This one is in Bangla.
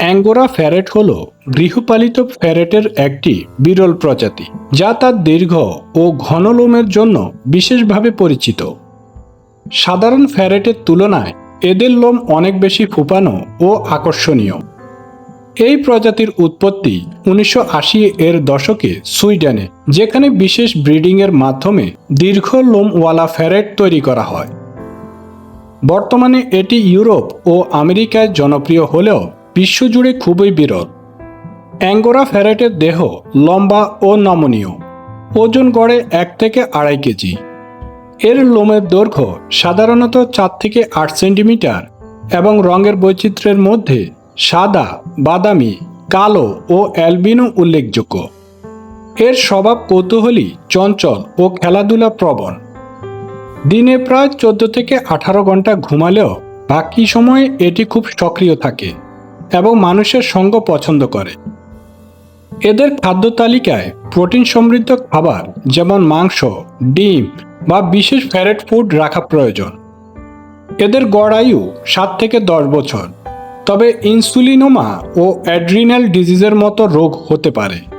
অ্যাঙ্গোরা ফ্যারেট হল গৃহপালিত ফ্যারেটের একটি বিরল প্রজাতি, যা তার দীর্ঘ ও ঘন লোমের জন্য বিশেষভাবে পরিচিত। সাধারণ ফ্যারেটের তুলনায় এদের লোম অনেক বেশি ফুপানো ও আকর্ষণীয়। এই প্রজাতির উৎপত্তি উনিশশো আশি এর দশকে সুইডেনে, যেখানে বিশেষ ব্রিডিংয়ের মাধ্যমে দীর্ঘ লোমওয়ালা ফ্যারেট তৈরি করা হয়। বর্তমানে এটি ইউরোপ ও আমেরিকায় জনপ্রিয় হলেও বিশ্বজুড়ে খুবই বিরল। অ্যাঙ্গোরা ফ্যারেটের দেহ লম্বা ও নমনীয়। ওজন গড়ে এক থেকে আড়াই কেজি। এর লোমের দৈর্ঘ্য সাধারণত চার থেকে আট সেন্টিমিটার এবং রঙের বৈচিত্র্যের মধ্যে সাদা, বাদামি, কালো ও অ্যালবিনো উল্লেখযোগ্য। এর স্বভাব কৌতূহলী, চঞ্চল ও খেলাধুলা প্রবণ। দিনে প্রায় চোদ্দ থেকে আঠারো ঘণ্টা ঘুমালেও বাকি সময়ে এটি খুব সক্রিয় থাকে। এবং মানুষের সঙ্গ পছন্দ করে। এদের খাদ্য তালিকায় প্রোটিন সমৃদ্ধ খাবার যেমন মাংস, ডিম বা বিশেষ ফ্যারেট ফুড রাখা প্রয়োজন। এদের গড় আয়ু সাত থেকে দশ বছর, তবে ইনসুলিনোমা ও অ্যাড্রিনাল ডিজিজের মতো রোগ হতে পারে।